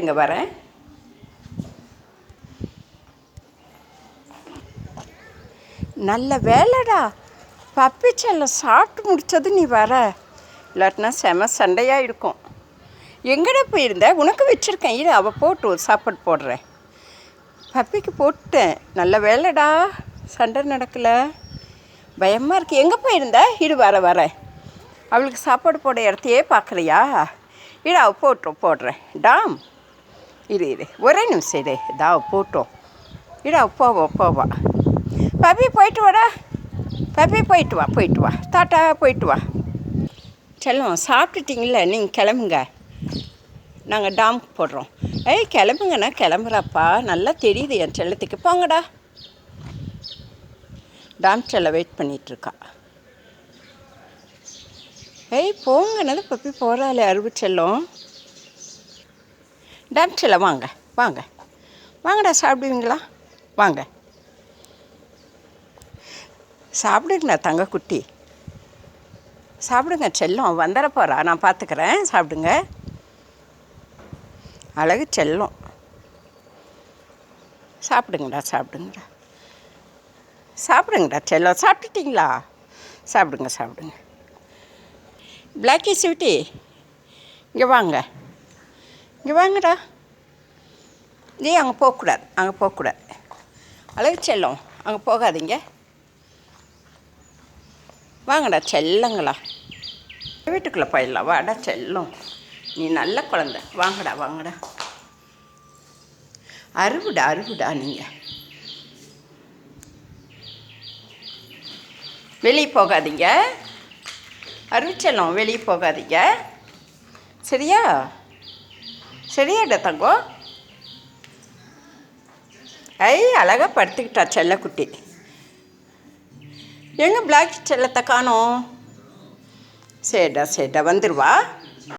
இருங்க வரேன். நல்ல வேலைடா. பப்பி செல்லம் சாப்பிட்டு முடிச்சது நீ வர. இல்லாட்டினா செம சண்டையாக இருக்கும் எங்கடா போயிருந்த? உனக்கு வச்சுருக்கேன். இரு அவள் போட்டு சாப்பாடு போடுறேன். பப்பிக்கு போட்டேன். நல்ல வேலைடா. சண்டை நடக்கலை. பயமாக இருக்கு. எங்கே போயிருந்த? இரு வர வரேன். அவளுக்கு சாப்பாடு போட இடத்தையே பார்க்குறியா இரு அவள் போட்டு போடுறேன். டாம். இரு இரு. ஒரே நிமிஷம் இரு. இதா போட்டோம். இரு அவ போவா போவா. பப்பி போயிட்டு வாடா. பப்பி போயிட்டு வா போயிட்டு வா. தாட்டா போயிட்டு வா. செல்லம் சாப்பிட்டுட்டிங்கள? நீங்கள் கிளம்புங்க. நாங்கள் டாம் போடுறோம். ஏய் கிளம்புங்கண்ணா. கிளம்புறாப்பா. நல்லா தெரியுது என் செல்லத்துக்கு. போங்கடா. டாம் செல்ல வெயிட் பண்ணிகிட்ருக்கா ஏய் போங்கண்ணது பப்பி போகிறாளே அறுவு செல்லம். டாம் வாங்க வாங்க. வாங்கடா சாப்பிடுவீங்களா? வாங்க. சாப்பிடுங்கண்ணா தங்க குட்டி சாப்பிடுங்க செல்லம். வந்துட போகிறா நான் பார்த்துக்கிறேன் சாப்பிடுங்க. அழகு செல்லம். சாப்பிடுங்கடா சாப்பிடுங்கடா. சாப்பிடுங்கடா செல்லம். சாப்பிட்டுட்டிங்களா? சாப்பிடுங்க சாப்பிடுங்க. பிளாக்கி ஸ்வீட்டி இங்கே வாங்க. இங்கே வாங்கடா. நீ அங்கே போகக்கூடாது அங்கே போகக்கூடாது அழகு செல்லம் அங்கே போகாதீங்க. வாங்கடா செல்லங்களா. வீட்டுக்குள்ளே போயிடலாம். வாடா செல்லம். நீ நல்ல குழந்த. வாங்கடா வாங்கடா. அறுவிடா அறுவிடா நீங்கள் வெளியே போகாதீங்க. அருவிச்செல்லம் வெளியே போகாதீங்க. சரியா? சரியாடா தங்கம்? ஐ அழகாக படுத்துக்கிட்டா செல்லக்குட்டி. எங்கே பிளாக் செல்லத்தை காணோம்? சரிடா சரிடா வந்துடுவா